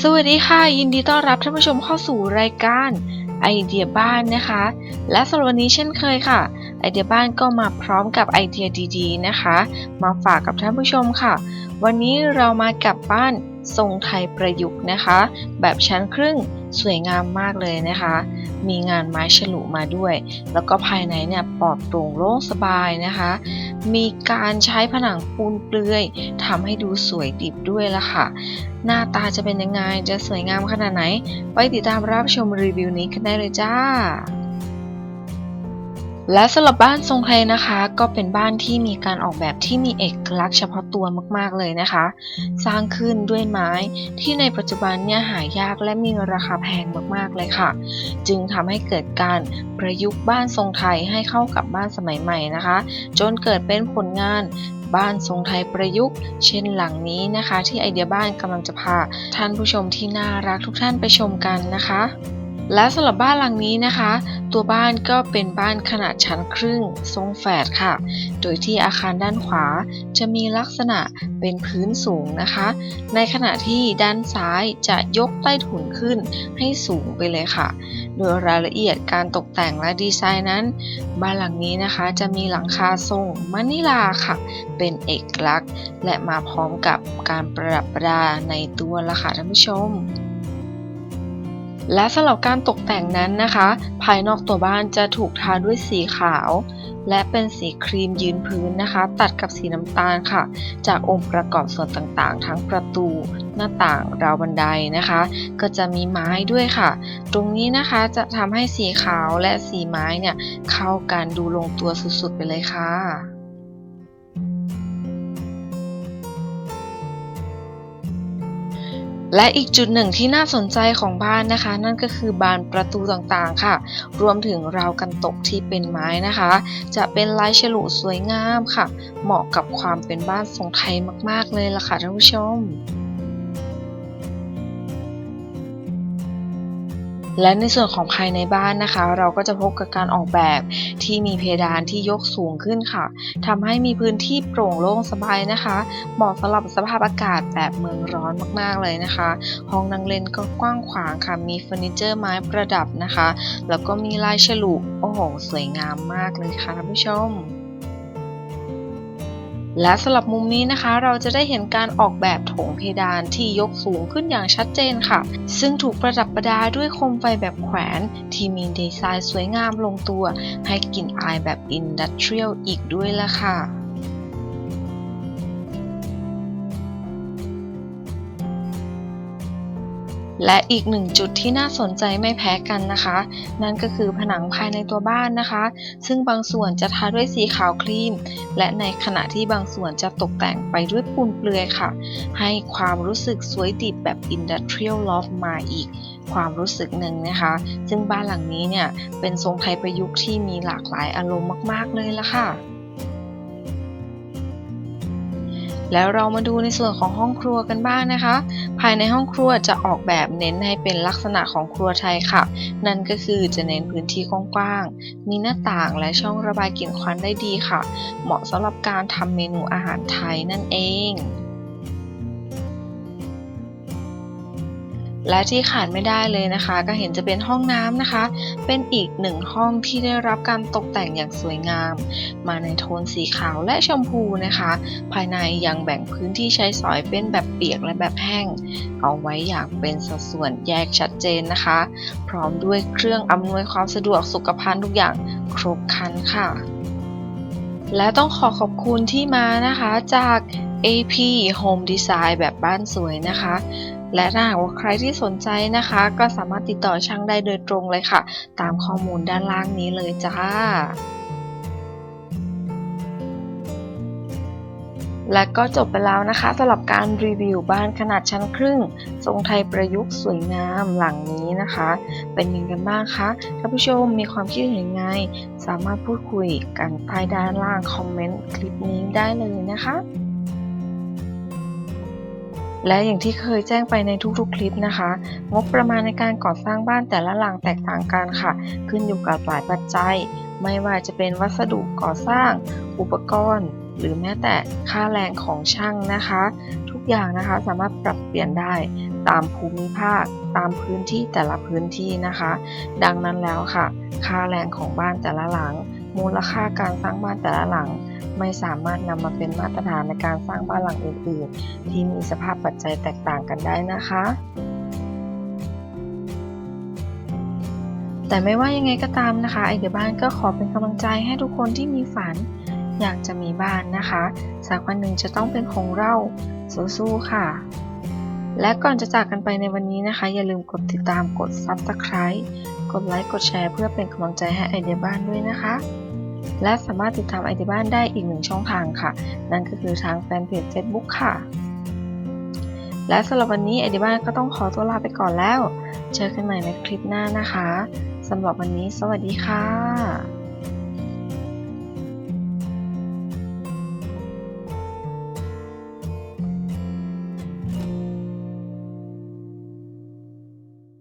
สวัสดีค่ะ ยินดีต้อนรับท่านผู้ชมเข้าสู่รายการไอเดียบ้านนะคะ และสำหรับวันนี้เช่นเคยค่ะ ไอเดียบ้านก็มาพร้อมกับไอเดียดีๆนะคะ มาฝากกับท่านผู้ชมค่ะ วันนี้เรามากับบ้านทรงไทยประยุกต์นะคะ แบบชั้นครึ่งสวยงามมากเลยนะคะ มีงานไม้ฉลุมาด้วย แล้วก็ภายในเนี่ยปลอดโปร่งโล่งสบายนะคะ มีการใช้ผนังปูนเปลือยทำให้ดูสวยติดด้วยละค่ะ หน้าตาจะเป็นยังไงจะสวยงามขนาดไหนไปติดตามรับชมรีวิวนี้กันได้เลยจ้า และสำหรับบ้านทรงไทยนะคะ ก็เป็นบ้านที่มีการออกแบบที่มีเอกลักษณ์เฉพาะตัวมาก ๆ เลยนะคะ สร้างขึ้นด้วยไม้ที่ในปัจจุบันเนี่ยหายากและมีราคาแพงมากๆเลยค่ะ จึงทำให้เกิดการประยุกต์บ้านทรงไทยให้เข้ากับบ้านสมัยใหม่นะคะ จนเกิดเป็นผลงานบ้านทรงไทยประยุกต์ เช่นหลังนี้นะคะ ที่ไอเดียบ้านกำลังจะพาท่านผู้ชมที่น่ารักทุกท่านไปชมกันนะคะ และสำหรับบ้านหลังนี้นะคะ ตัวบ้านก็เป็นบ้านขนาดชั้นครึ่งทรงแฝดค่ะ โดยที่อาคารด้านขวาจะมีลักษณะเป็นพื้นสูงนะคะ ในขณะที่ด้านซ้ายจะยกใต้ถุนขึ้นให้สูงไปเลยค่ะ โดยรายละเอียดการตกแต่งและดีไซน์นั้น บ้านหลังนี้นะคะจะมีหลังคาทรงมะนิลาค่ะ เป็นเอกลักษณ์ และมาพร้อมกับการประดับประดาในตัวละค่ะท่านผู้ชม และสำหรับการตกแต่งนั้นนะคะ ภายนอกตัวบ้านจะถูกทาด้วยสีขาว และเป็นสีครีมยืนพื้นนะคะ ตัดกับสีน้ำตาลค่ะ จากองค์ประกอบส่วนต่างๆ ทั้งประตู หน้าต่างราวบันไดนะคะ ก็จะมีไม้ด้วยค่ะ ตรงนี้นะคะจะทำให้สีขาวและสีไม้เนี่ยเข้ากันดูลงตัวสุดๆไปเลยค่ะ และอีกจุดหนึ่งที่น่าสนใจของบ้านนะคะ นั่นก็คือบานประตูต่างๆค่ะ รวมถึงราวกันตกที่เป็นไม้นะคะ จะเป็นลายฉลุสวยงามค่ะ เหมาะกับความเป็นบ้านทรงไทยมากๆเลยล่ะค่ะท่านผู้ชม และในส่วนของภายในบ้านนะคะ เราก็จะพบกับการออกแบบที่มีเพดานที่ยกสูงขึ้นค่ะทำให้มีพื้นที่โปร่งโล่งสบายนะคะ เหมาะสำหรับสภาพอากาศแบบเมืองร้อนมากๆเลยนะคะ ห้องนั่งเล่นก็กว้างขวางค่ะ มีเฟอร์นิเจอร์ไม้ประดับนะคะ แล้วก็มีลายฉลุโอ้โหสวยงามมากเลยค่ะท่านผู้ชม และสำหรับมุมนี้นะคะ เราจะได้เห็นการออกแบบโถงเพดานที่ยกสูงขึ้นอย่างชัดเจนค่ะ ซึ่งถูกประดับประดาด้วยโคมไฟแบบแขวน ที่มีดีไซน์สวยงามลงตัว ให้กลิ่นอายแบบอินดัสเทรียลอีกด้วยล่ะค่ะ และอีกหนึ่งจุดที่น่าสนใจไม่แพ้กันนะคะ นั่นก็คือผนังภายในตัวบ้านนะคะ ซึ่งบางส่วนจะทาด้วยสีขาวครีม และในขณะที่บางส่วนจะตกแต่งไปด้วยปูนเปลือยค่ะ ให้ความรู้สึกสวยดิบแบบ Industrial Loft มาอีกความรู้สึกหนึ่งนะคะ ซึ่งบ้านหลังนี้เนี่ยเป็นทรงไทยประยุกต์ที่มีหลากหลายอารมณ์มาก ๆ เลยละค่ะ แล้วเรามาดูในส่วนของห้องครัวกันบ้างนะคะ ภายในห้องครัวจะออกแบบเน้นให้เป็นลักษณะของครัวไทยค่ะ นั่นก็คือจะเน้นพื้นที่กว้างๆ มีหน้าต่างและช่องระบายกลิ่นควันได้ดีค่ะ เหมาะสำหรับการทำเมนูอาหารไทยนั่นเอง และที่ขาดไม่ได้เลยนะคะ ก็เห็นจะเป็นห้องน้ำนะคะ เป็นอีกหนึ่งห้องที่ได้รับการตกแต่งอย่างสวยงาม มาในโทนสีขาวและชมพูนะคะ ภายในยังแบ่งพื้นที่ใช้สอยเป็นแบบเปียกและแบบแห้ง เอาไว้อย่างเป็นสัดส่วนแยกชัดเจนนะคะ พร้อมด้วยเครื่องอำนวยความสะดวกสุขภัณฑ์ทุกอย่างครบครันค่ะและต้องขอขอบคุณที่มานะคะจาก AP Home Design แบบบ้านสวยนะคะ และถ้าหากว่าใครที่สนใจนะคะ ก็สามารถติดต่อช่างได้โดยตรงเลยค่ะ ตามข้อมูลด้านล่างนี้เลยจ้าและก็จบไปแล้วนะคะสำหรับการรีวิวบ้านขนาดชั้นครึ่ง ทรงไทยประยุกต์สวยงามหลังนี้นะคะ เป็นยังไงกันบ้างคะท่านผู้ชมมีความคิดเห็นยังไง สามารถพูดคุยกันใต้ด้านล่างคอมเมนต์คลิปนี้ได้เลยนะคะ และอย่างที่เคยแจ้งไปในทุกๆ คลิปนะคะ งบประมาณในการก่อสร้างบ้านแต่ละหลังแตกต่างกันค่ะ ขึ้นอยู่กับหลายปัจจัย ไม่ว่าจะเป็นวัสดุก่อสร้าง อุปกรณ์ หรือแม้แต่ค่าแรงของช่างนะคะ ทุกอย่างนะคะสามารถปรับเปลี่ยนได้ตามภูมิภาค ตามพื้นที่แต่ละพื้นที่นะคะ ดังนั้นแล้วค่ะ ค่าแรงของบ้านแต่ละหลัง มูลค่าการสร้างบ้านแต่ละหลัง ไม่สามารถนำมาเป็นมาตรฐานในการสร้างบ้านหลังอื่น ๆ ที่มีสภาพปัจจัยแตกต่างกันได้นะคะ แต่ไม่ว่ายังไงก็ตามนะคะไอเดียบ้านก็ขอเป็นกำลังใจให้ทุกคนที่มีฝัน อยากจะมีบ้านนะคะ สักวันหนึ่งจะต้องเป็นของเราสู้ๆค่ะและก่อนจะจากกันไปในวันนี้นะคะ อย่าลืมกดติดตามกด Subscribe กดไลค์กดแชร์เพื่อเป็นกำลังใจให้ไอเดียบ้านด้วยนะคะ และสามารถติดตามไอทีบ้านได้อีกหนึ่งช่องทางค่ะ นั่นก็คือทางแฟนเพจ Facebook ค่ะ และสำหรับวันนี้ไอทีบ้านก็ต้องขอตัวลาไปก่อนแล้ว เจอกันใหม่ในคลิปหน้านะคะสำหรับวันนี้ สวัสดีค่ะ